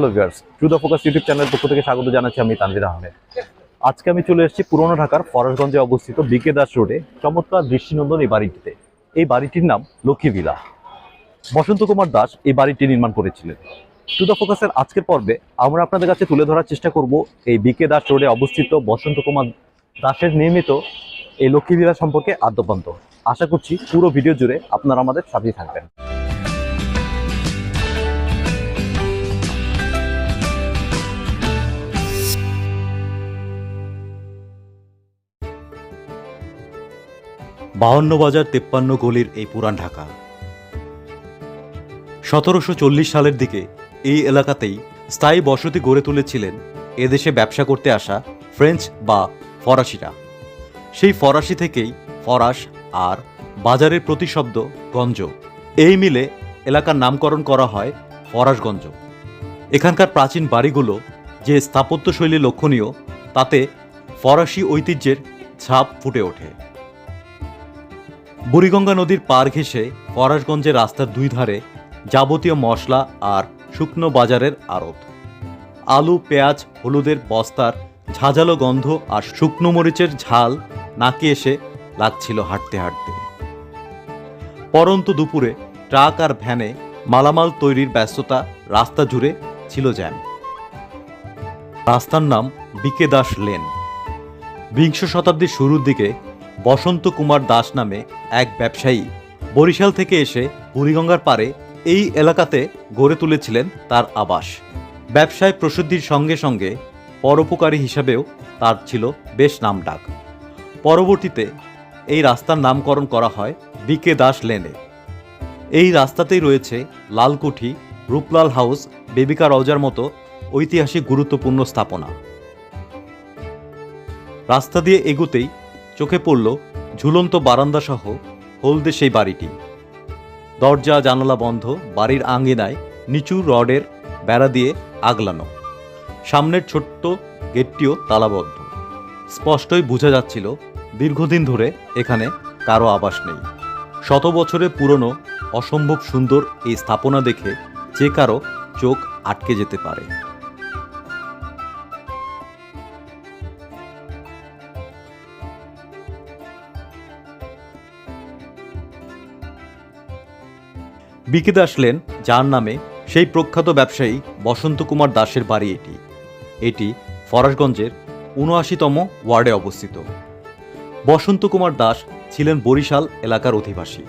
Hello viewers to the focus YouTube চ্যানেলের পক্ষ থেকে স্বাগত জানাচ্ছি আমি তানভীর আহমেদ। আজকে আমি চলে এসেছি পুরনো ঢাকার ফরাসগঞ্জে অবস্থিত বিকে দাস রোডে, চমৎকার দৃষ্টিনন্দন এই বাড়িটিতে। এই বাড়িটির নাম লক্ষ্মী ভিলা। বসন্ত কুমার দাস এই বাড়িটি নির্মাণ করেছিলেন। টু দ্য ফোকাসের আজকের পর্বে আমরা আপনাদের কাছে তুলে ধরার চেষ্টা করব এই বিকে দাস রোডে অবস্থিত বসন্ত কুমার দাসের নির্মিত এই লক্ষ্মী ভিলা সম্পর্কে আদ্যপান্ত। আশা করছি পুরো ভিডিও জুড়ে আপনারা আমাদের সাথেই থাকবেন। বাহান্ন বাজার তেপ্পান্ন গলির এই পুরান ঢাকা। সতেরোশো চল্লিশ সালের দিকে এই এলাকাতেই স্থায়ী বসতি গড়ে তুলেছিলেন এদেশে ব্যবসা করতে আসা ফ্রেঞ্চ বা ফরাসিরা। সেই ফরাসি থেকেই ফরাস আর বাজারের প্রতিশব্দ গঞ্জ। এই মিলে এলাকার নামকরণ করা হয় ফরাসগঞ্জ। এখানকার প্রাচীন বাড়িগুলো যে স্থাপত্যশৈলী লক্ষণীয়, তাতে ফরাসি ঐতিহ্যের ছাপ ফুটে ওঠে। বুড়িগঙ্গা নদীর পার ঘেঁষে ফরাসগঞ্জের রাস্তার দুই ধারে যাবতীয় মশলা আর শুকনো বাজারের আড়ত। আলু, পেঁয়াজ, হলুদের বস্তার ঝাঁঝালো গন্ধ আর শুকনো মরিচের ঝাল নাকে এসে লাগছিল হাঁটতে হাঁটতে। পরন্ত দুপুরে ট্রাক আর ভ্যানে মালামাল তৈরির ব্যস্ততা রাস্তা জুড়ে ছিল জ্যাম। রাস্তার নাম বিকে দাস লেন। বিংশ শতাব্দীর শুরুর দিকে বসন্ত কুমার দাস নামে এক ব্যবসায়ী। বরিশাল থেকে এসে বুড়িগঙ্গার পারে এই এলাকাতে গড়ে তুলেছিলেন তার আবাস। ব্যবসায় প্রসিদ্ধির সঙ্গে সঙ্গে পরোপকারী হিসাবেও তার ছিল বেশ নামডাক। পরবর্তীতে এই রাস্তার নামকরণ করা হয় বিকে দাস লেনে। এই রাস্তাতেই রয়েছে লালকুঠি, রূপলাল হাউস, বেবিকা রওজার মতো ঐতিহাসিক গুরুত্বপূর্ণ স্থাপনা। রাস্তা দিয়ে এগুতেই চোখে পড়ল ঝুলন্ত বারান্দা সহ হলদে সেই বাড়িটি। দরজা, জানালা বন্ধ, বাড়ির আঙ্গিনায় নিচু রডের বেড়া দিয়ে আগলানো। সামনের ছোট্ট গেটটিও তালাবদ্ধ। স্পষ্টই বোঝা যাচ্ছিল দীর্ঘদিন ধরে এখানে কারও আবাস নেই। শত বছরে পুরনো, অসম্ভব সুন্দর এই স্থাপনা দেখে যে কারও চোখ আটকে যেতে পারে। বিকে দাস লেন, যার নামে সেই প্রখ্যাত ব্যবসায়ী বসন্ত কুমার দাসের বাড়ি এটি। এটি ফরাসগঞ্জের উনআশিতম ওয়ার্ডে অবস্থিত। বসন্ত কুমার দাস ছিলেন বরিশাল এলাকার অধিবাসী।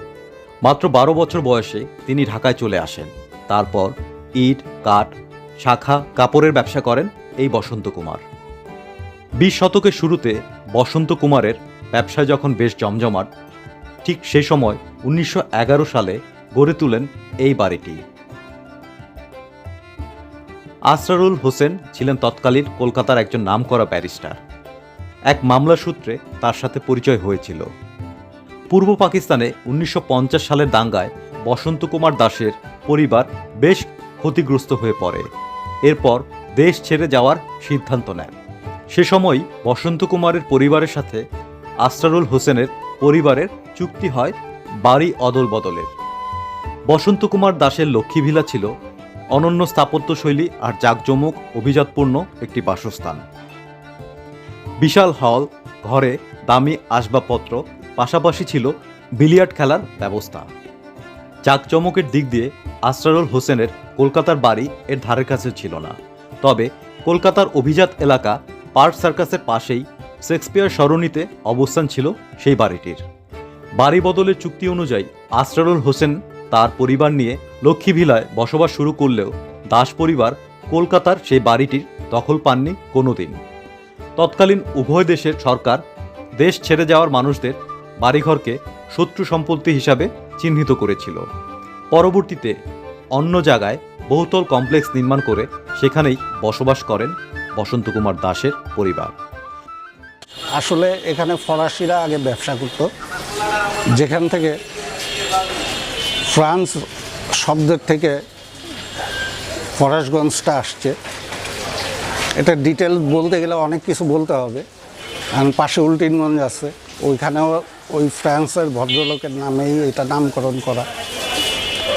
মাত্র বারো বছর বয়সে তিনি ঢাকায় চলে আসেন। তারপর ইট, কাঠ, শাখা, কাপড়ের ব্যবসা করেন এই বসন্ত কুমার। বিশ শতকের শুরুতে বসন্ত কুমারের ব্যবসা যখন বেশ জমজমাট, ঠিক সে সময় উনিশশো এগারো সালে গড়ে তুলেন এই বাড়িটি। আসরারুল হোসেন ছিলেন তৎকালীন কলকাতার একজন নামকরা ব্যারিস্টার। এক মামলা সূত্রে তার সাথে পরিচয় হয়েছিল। পূর্ব পাকিস্তানে উনিশশো পঞ্চাশ সালের দাঙ্গায় বসন্ত কুমার দাসের পরিবার বেশ ক্ষতিগ্রস্ত হয়ে পড়ে। এরপর দেশ ছেড়ে যাওয়ার সিদ্ধান্ত নেন। সে সময় বসন্ত কুমারের পরিবারের সাথে আসরারুল হোসেনের পরিবারের চুক্তি হয় বাড়ি অদল বদলের বসন্ত কুমার দাসের লক্ষ্মীভিলা ছিল অনন্য স্থাপত্যশৈলী আর জাঁকজমক, অভিজাতপূর্ণ একটি বাসস্থান। বিশাল হল, ঘরে দামি আসবাবপত্র, পাশাপাশি ছিল বিলিয়ার্ড খেলার ব্যবস্থা। জাঁকজমকের দিক দিয়ে আসরারুল হোসেনের কলকাতার বাড়ি এর ধারের কাছে ছিল না। তবে কলকাতার অভিজাত এলাকা পার্ক সার্কাসের পাশেই শেক্সপিয়ার সরণিতে অবস্থান ছিল সেই বাড়িটির। বাড়ি বদলের চুক্তি অনুযায়ী আসরারুল হোসেন তার পরিবার নিয়ে লক্ষ্মীভিলায় বসবাস শুরু করলেও দাস পরিবার কলকাতার সেই বাড়িটির দখল পাননি কোনোদিন। তৎকালীন উভয় দেশের সরকার দেশ ছেড়ে যাওয়ার মানুষদের বাড়িঘরকে শত্রু সম্পত্তি হিসাবে চিহ্নিত করেছিল। পরবর্তীতে অন্য জায়গায় বহুতল কমপ্লেক্স নির্মাণ করে সেখানেই বসবাস করেন বসন্ত কুমার দাসের পরিবার। আসলে এখানে ফরাসিরা আগে ব্যবসা করত, যেখান থেকে ফ্রান্স শব্দের থেকে ফরাসগঞ্জটা আসছে। এটা ডিটেল বলতে গেলে অনেক কিছু বলতে হবে। কারণ পাশে উল্টিনগঞ্জ আছে। ওইখানেও ওই ফ্রান্সের ভদ্রলোকের নামেই এটা নামকরণ করা।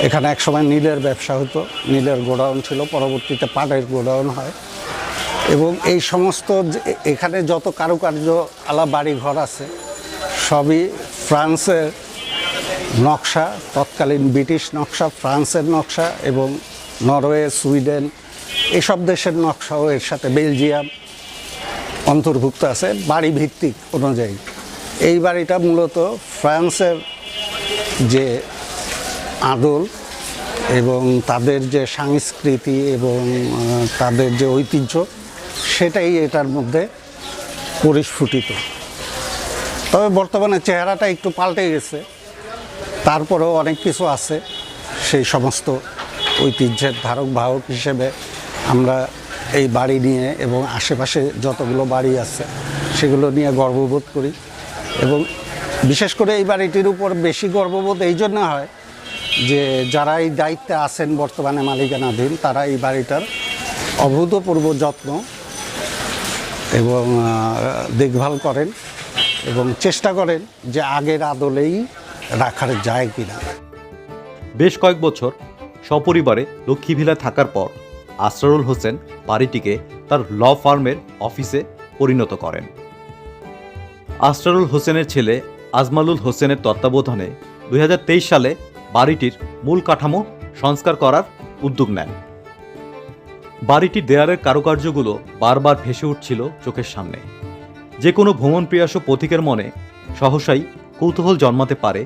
এখানে একসময় নীলের ব্যবসা হতো। নীলের গোডাউন ছিল। পরবর্তীতে পাটের গোডাউন হয়। এবং এই সমস্ত এখানে যত কারুকার্য আলা বাড়ি ঘর আছে, সবই ফ্রান্সের নকশা, তৎকালীন ব্রিটিশ নকশা, ফ্রান্সের নকশা এবং নরওয়ে, সুইডেন, এসব দেশের নকশাও এর সাথে বেলজিয়াম অন্তর্ভুক্ত আছে বাড়ি ভিত্তিক অনুযায়ী। এই বাড়িটা মূলত ফ্রান্সের যে আদল এবং তাদের যে সংস্কৃতি এবং তাদের যে ঐতিহ্য, সেটাই এটার মধ্যে পরিস্ফুটিত। তবে বর্তমানে চেহারাটা একটু পাল্টে গেছে। তারপরেও অনেক কিছু আছে। সেই সমস্ত ঐতিহ্যের ধারক বাহক হিসেবে আমরা এই বাড়ি নিয়ে এবং আশেপাশে যতগুলো বাড়ি আছে, সেগুলো নিয়ে গর্ববোধ করি। এবং বিশেষ করে এই বাড়িটির উপর বেশি গর্ববোধ এই জন্য হয় যে যারা এই দায়িত্বে আছেন বর্তমানে মালিকানাধীন, তারা এই বাড়িটার অভূতপূর্ব যত্ন এবং দেখভাল করেন এবং চেষ্টা করেন যে আগের আদলেই রাখার যায় কিনা। বেশ কয়েক বছর সপরিবারে লক্ষ্মীভিলায় থাকার পর আসরারুল হোসেন বাড়িটিকে তার ল ফার্মের অফিসে পরিণত করেন। আসরারুল হোসেনের ছেলে আজমালুল হোসেনের তত্ত্বাবধানে দুই হাজার তেইশ সালে বাড়িটির মূল কাঠামো সংস্কার করার উদ্যোগ নেন। বাড়িটির দেয়ালের কারুকার্যগুলো বারবার ভেসে উঠছিল চোখের সামনে। যে কোনো ভ্রমণ প্রিয়াস পথিকের মনে সহসাই কৌতূহল জন্মাতে পারে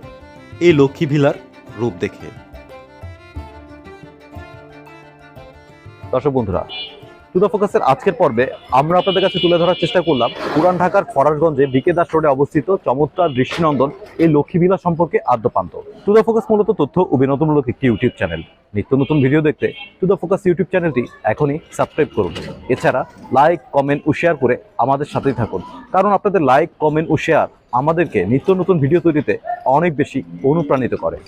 এই লক্ষ্মী ভিলার রূপ দেখে। দর্শক বন্ধুরা টু দ্য ফোকাসের আজকের পর্বে আমরা আপনাদের কাছে তুলে ধরার চেষ্টা করলাম পুরান ঢাকার ফরাসগঞ্জে বিকে দাস রোডে অবস্থিত চমৎকার দৃষ্টিনন্দন এই লক্ষ্মীবিলা সম্পর্কে আদ্যপান্ত। টু দ্য ফোকাস মূলত তথ্য ও বিনোদনমূলক একটি ইউটিউব চ্যানেল নিত্য নতুন ভিডিও দেখতে টু দ্য ফোকাস ইউটিউব চ্যানেলটি এখনই সাবস্ক্রাইব করুন। এছাড়া লাইক কমেন্ট ও শেয়ার করে আমাদের সাথেই থাকুন। কারণ আপনাদের লাইক কমেন্ট ও শেয়ার আমাদেরকে নিত্য নতুন ভিডিও তৈরিতে অনেক বেশি অনুপ্রাণিত করে।